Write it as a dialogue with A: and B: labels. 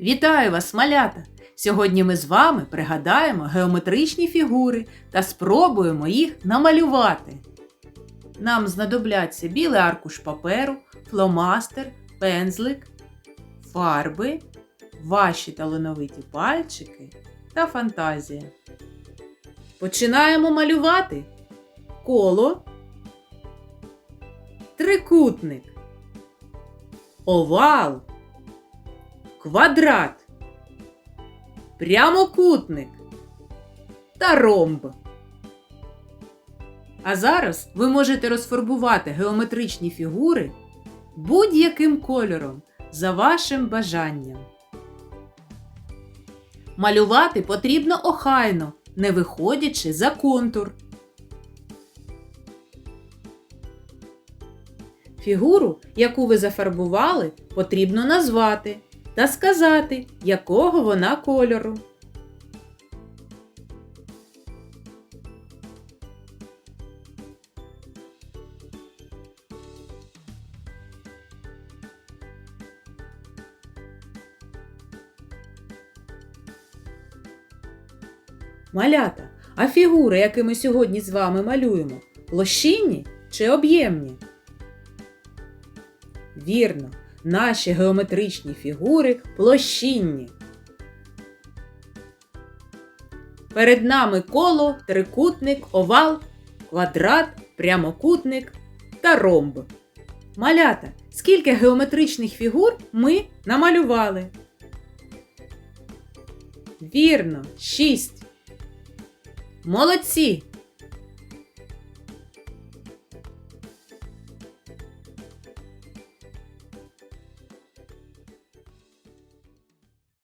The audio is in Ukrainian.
A: Вітаю вас, малята! Сьогодні ми з вами пригадаємо геометричні фігури та спробуємо їх намалювати. Нам знадобляться білий аркуш паперу, фломастер, пензлик, фарби, ваші талановиті пальчики та фантазія. Починаємо малювати коло, трикутник, овал, квадрат, прямокутник та ромб. А зараз ви можете розфарбувати геометричні фігури будь-яким кольором за вашим бажанням. Малювати потрібно охайно, не виходячи за контур. Фігуру, яку ви зафарбували, потрібно назвати та сказати, якого вона кольору. Малята, а фігури, які ми сьогодні з вами малюємо, площинні чи об'ємні? Вірно, наші геометричні фігури площинні. Перед нами коло, трикутник, овал, квадрат, прямокутник та ромб. Малята, скільки геометричних фігур ми намалювали? Вірно, шість. Молодці!